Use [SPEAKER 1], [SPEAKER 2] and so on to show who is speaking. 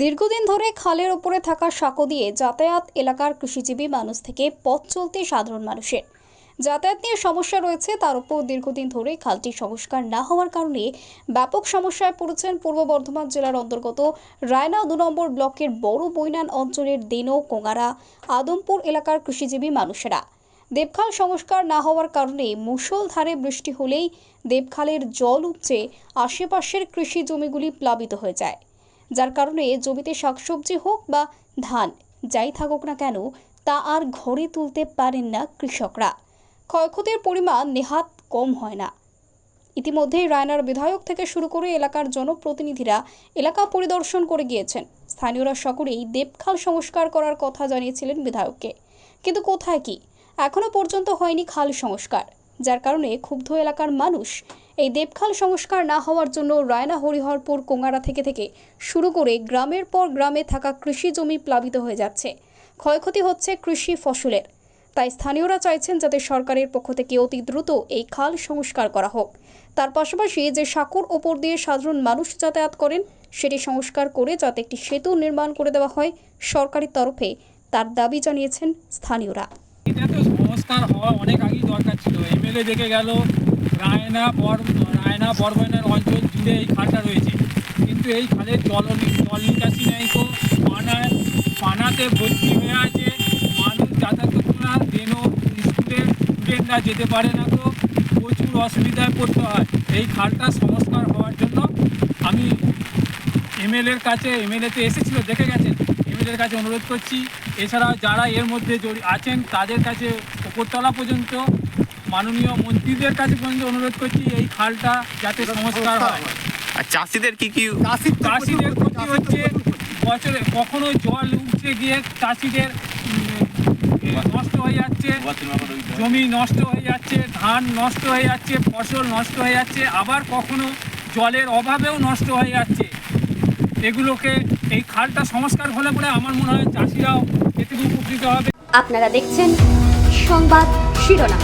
[SPEAKER 1] দীর্ঘদিন ধরে খালের ওপরে থাকা সাঁকো দিয়ে যাতায়াত এলাকার কৃষিজীবী মানুষ থেকে পথ চলতে সাধারণ মানুষের। যাতায়াত নিয়ে সমস্যা রয়েছে, তার উপর দীর্ঘদিন ধরে খালটি সংস্কার না হওয়ার কারণে ব্যাপক সমস্যায় পড়েছেন পূর্ব বর্ধমান জেলার অন্তর্গত রায়না দু নম্বর ব্লকের বড় বৈনান অঞ্চলের দেনো, কোঙারা, আদমপুর এলাকার কৃষিজীবী মানুষেরা। দেবখাল সংস্কার না হওয়ার কারণে মুষলধারে বৃষ্টি হলেই দেবখালের জল উপচে আশেপাশের কৃষি জমিগুলি প্লাবিত হয়ে যায়। যার কারণে জমিতে শাকসবজি হোক বা ধান, যাই থাকুক না কেন, তা আর ঘরে তুলতে পারেন না কৃষকরা। ক্ষয়ক্ষতির পরিমাণ নেহাত কম হয় না। ইতিমধ্যেই রায়নার বিধায়ক থেকে শুরু করে এলাকার জনপ্রতিনিধিরা এলাকা পরিদর্শন করে গিয়েছেন। স্থানীয়রা সকলেই দেবখাল সংস্কার করার কথা জানিয়েছিলেন বিধায়ককে। কিন্তু কোথায় কি? এখনও পর্যন্ত হয়নি খাল সংস্কার, যার কারণে ক্ষুব্ধ এলাকার মানুষ এই দেবখাল সংস্কার না হওয়ার জন্য রায়না হরিহরপুর কোঙ্গারা থেকে থেকে শুরু করে গ্রামের পর গ্রামে থাকা কৃষি জমি প্লাবিত হয়ে যাচ্ছে। ক্ষয়ক্ষতি হচ্ছে কৃষি ফসলের। তাই স্থানীয়রা চাইছেন যাতে সরকারের পক্ষ থেকে অতি দ্রুত এই খাল সংস্কার করা হোক। তার পাশাপাশি যে সাঁকোর ওপর দিয়ে সাধারণ মানুষ যাতায়াত করেন, সেটি সংস্কার করে যাতে একটি সেতু নির্মাণ করে দেওয়া হয় সরকারি তরফে, তার দাবি জানিয়েছেন স্থানীয়রা।
[SPEAKER 2] এটা তো সংস্কার হওয়া অনেক আগেই দরকার ছিল। এমএলএ দেখে গেল রায়না বর রায়না বরবয়নের অঞ্চল জুড়ে এই খালটা রয়েছে। কিন্তু এই খালের জল জল নিকাশি নেই তো। পানায় পানাতে ভর্তি হয়ে আছে। মানুষ যাতায়াত করতে না। দেনও স্কুলে স্টুডেন্টরা যেতে পারে না তো। প্রচুর অসুবিধায় পড়তে হয়। এই খালটা সংস্কার হওয়ার জন্য আমি এমএলএর কাছে এমএলএতে এসেছিল, দেখে গেছেন। এমএলএর কাছে অনুরোধ করছি। এছাড়াও যারা এর মধ্যে আছেন, তাদের কাছে উপরতলা পর্যন্ত মাননীয় মন্ত্রীদের কাছে পর্যন্ত অনুরোধ করছি এই খালটা যাতে সংস্কার হয়।
[SPEAKER 3] আর চাষিদের কি কি
[SPEAKER 2] চাষিদের ক্ষতি হচ্ছে বছরে কখনো জল উঠছে গিয়ে চাষিদের নষ্ট হয়ে যাচ্ছে জমি নষ্ট হয়ে যাচ্ছে ধান নষ্ট হয়ে যাচ্ছে ফসল নষ্ট হয়ে যাচ্ছে আবার কখনো জলের অভাবেও নষ্ট হয়ে যাচ্ছে। এগুলোকে এই খালটা সংস্কার হলে পরে আমার মনে হয় চাষিরাও এতে উপকৃত হবে।
[SPEAKER 4] আপনারা দেখছেন সংবাদ শিরোনাম।